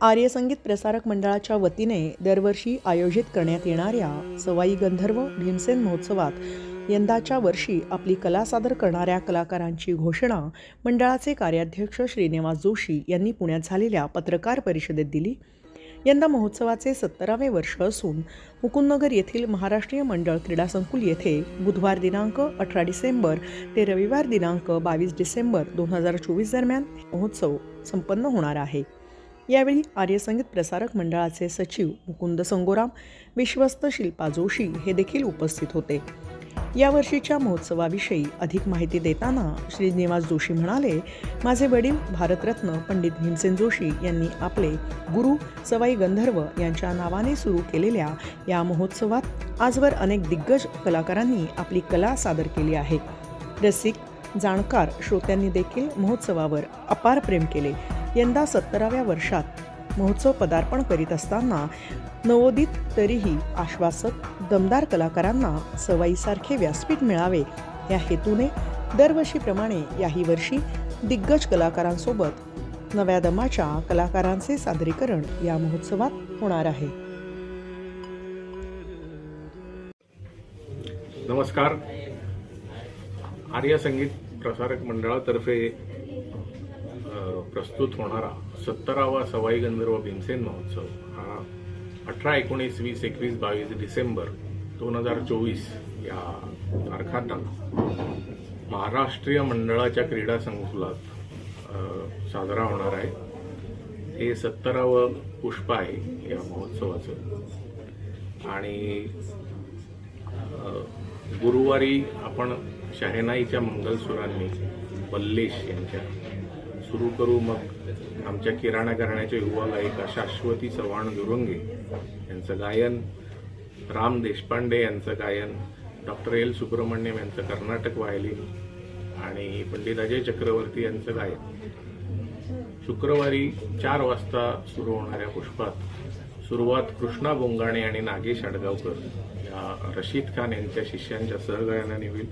आर्य संगीत प्रसारक मंडळाच्या वतीने दरवर्षी आयोजित करण्यात येणाऱ्या सवाई गंधर्व भीमसेन महोत्सवात यंदाच्या वर्षी आपली कला सादर करणाऱ्या कलाकारांची घोषणा मंडळाचे कार्याध्यक्ष श्रीनिवास जोशी यांनी पुण्यात झालेल्या पत्रकार परिषदेत दिली. यंदा महोत्सवाचे सत्तरावे वर्ष असून मुकुंदनगर येथील महाराष्ट्रीय मंडळ क्रीडा संकुल येथे बुधवार दिनांक अठरा डिसेंबर ते रविवार दिनांक बावीस डिसेंबर दोन हजार चोवीस दरम्यान महोत्सव संपन्न होणार आहे. यावेळी आर्य संगीत प्रसारक मंडळाचे सचिव मुकुंद संगोराम विश्वस्त शिल्पा जोशी हे देखील उपस्थित होते. यावर्षीच्या महोत्सवाविषयी अधिक माहिती देताना श्रीनिवास जोशी म्हणाले माझे वडील भारतरत्न पंडित भीमसेन जोशी यांनी आपले गुरु सवाई गंधर्व यांच्या नावाने सुरू केलेल्या या महोत्सवात आजवर अनेक दिग्गज कलाकारांनी आपली कला सादर केली आहे. रसिक जाणकार श्रोत्यांनी देखील महोत्सवावर अपार प्रेम केले. यंदा सत्तराव्या वर्षात महोत्सव पदार्पण करीत असताना नवोदित तरीही आश्वासक दमदार कलाकारांना सवाईसारखे व्यासपीठ मिळावे या हेतूने दरवर्षीप्रमाणे याही वर्षी दिग्गज कलाकारांसोबत नव्या दमाच्या कलाकारांचे सादरीकरण या महोत्सवात होणार आहे. नमस्कार. आर्य संगीत प्रसारक मंडळातर्फे प्रस्तुत होणारा सत्तरावा सवाई गंधर्व भीमसेन महोत्सव हा अठरा एकोणीस वीस एकवीस बावीस डिसेंबर दोन हजार चोवीस या तारखांना महाराष्ट्रीय मंडळाच्या क्रीडा संकुलात साजरा होणार आहे. हे सत्तरावं पुष्प आहे या महोत्सवाचं. आणि गुरुवारी आपण शहेनाईच्या मंगलसुरांनी बल्लेश यांच्या सुरू करू मग आमच्या किराणा घराण्याच्या युवा गायिका शाश्वती चव्हाण दुरंगे यांचं गायन राम देशपांडे यांचं गायन डॉक्टर एल सुब्रमण्यम यांचं कर्नाटक वायलिन आणि पंडित अजय चक्रवर्ती यांचं गायन. शुक्रवारी चार वाजता सुरू होणाऱ्या पुष्पात सुरुवात कृष्णा बोंगाणे आणि नागेश आडगावकर या रशीद खान यांच्या शिष्यांच्या सहगायनाने होईल.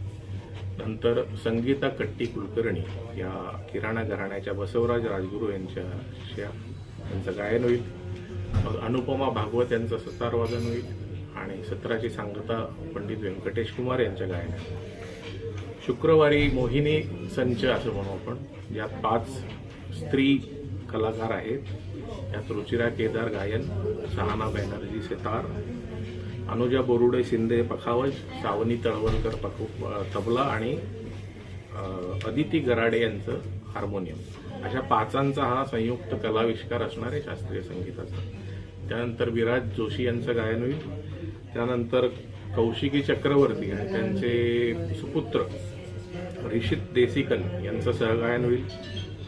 नंतर संगीता कट्टी कुलकर्णी या किराणा घराण्याच्या बसवराज राजगुरू यांच्या त्यांचं यांचं गायन होईल. मग अनुपमा भागवत यांचं सतारवादन होईल आणि सत्राची सांगता पंडित व्यंकटेश कुमार यांच्या गायनात. शुक्रवारी मोहिनी संच असं म्हणू आपण यात पाच स्त्री कलाकार आहेत. यात रुचिरा केदार गायन सहाना बॅनर्जी सितार अनुजा बोरुडे शिंदे पखावज सावनी तळवलकर पखो तबला आणि अदिती गराडे यांचं हार्मोनियम. अशा पाचांचा हा संयुक्त कलाविष्कार असणार आहे शास्त्रीय संगीताचा. त्यानंतर विराज जोशी यांचं गायन होईल. त्यानंतर कौशिकी चक्रवर्ती आणि त्यांचे सुपुत्र रिषित देसिकन यांचं सहगायन होईल.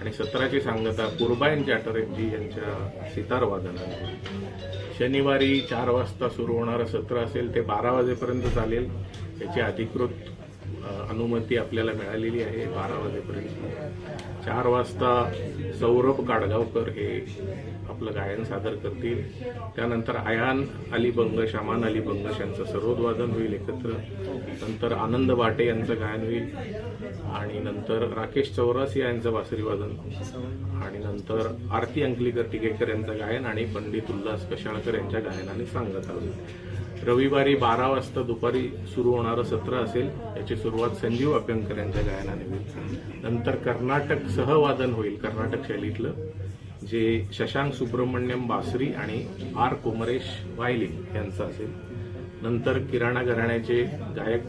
आणि सत्राची सांगता पूर्बायन चॅटर्जी यांच्या सितारवादनाने. शनिवारी चार वाजता सुरू होणारं सत्र असेल ते बारा वाजेपर्यंत चालेल. याची अधिकृत अनुमती आपल्याला मिळालेली आहे बारा वाजेपर्यंत. चार वाजता सौरभ काडगावकर हे आपलं गायन सादर करतील. त्यानंतर आयान अली बंगश शमान अली बंगश यांचं सरोदवादन होईल एकत्र. नंतर आनंद बाटे यांचं गायन होईल. आणि नंतर राकेश चौरासिया यांचं बासरीवादन आणि नंतर आरती अंकलीकर टिकेकर यांचं गायन आणि पंडित उल्हास कशाळकर यांच्या गायनाने सांगत आहोत. रविवारी बारा वाजता दुपारी सुरू होणारं सत्र असेल याची सुरुवात संजीव अभ्यंकर यांच्या गायनाने होईल. नंतर कर्नाटक सहवादन होईल कर्नाटक शैलीतलं. जे शशांक सुब्रमण्यम बासरी आणि आर कोमरेश वायलिन यांचं असेल. नंतर किराणा घराण्याचे गायक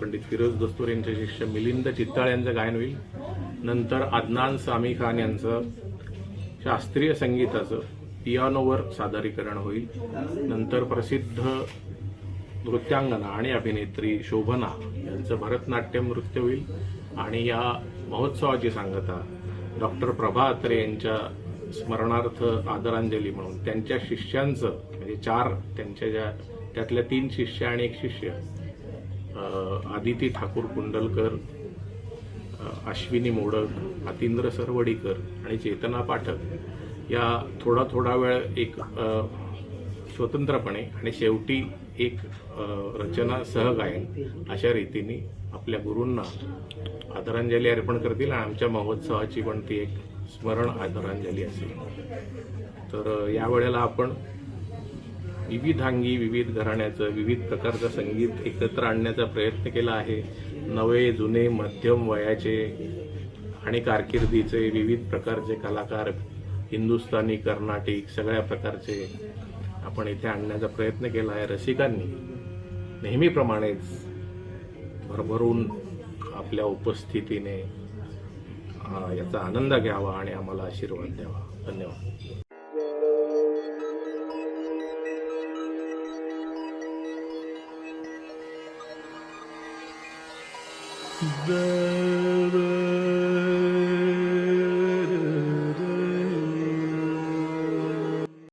पंडित फिरोज दस्तूर यांचे शिष्य मिलिंद चित्ताळ यांचं गायन होईल. नंतर अदनान सामी खान यांचं शास्त्रीय संगीताचं पियानोवर सादरीकरण होईल. नंतर प्रसिद्ध नृत्यांगना आणि अभिनेत्री शोभना यांचं भरतनाट्यम नृत्य होईल. आणि या महोत्सवाची सांगता डॉक्टर प्रभा अत्रे यांच्या स्मरणार्थ आदरांजली म्हणून त्यांच्या शिष्यांचं म्हणजे चार त्यांच्या ज्या त्यातल्या तीन शिष्य आणि एक शिष्य आदिती ठाकूर कुंडलकर अश्विनी मोडक अतिंद्र सरवडीकर आणि चेतना पाठक या थोडा थोडा वेळ एक स्वतंत्रपणे आणि शेवटी एक रचना सहगायन अशा रीतीने आपल्या गुरूंना आदरांजली अर्पण करतील आणि आमच्या महोत्सवाची पण ती एक स्मरण आदरांजली असेल. तर यावेळेला आपण विविधांगी विविध घराण्याचं विविध प्रकारचं संगीत एकत्र आणण्याचा प्रयत्न केला आहे. नवे जुने मध्यम वयाचे आणि कारकिर्दीचे विविध प्रकारचे कलाकार हिंदुस्थानी कर्नाटिक सगळ्या प्रकारचे आपण इथे आणण्याचा प्रयत्न केला आहे. रसिकांनी नेहमीप्रमाणेच भरभरून आपल्या उपस्थितीने याचा आनंद घ्यावा आणि आम्हाला आशीर्वाद द्यावा. धन्यवाद. The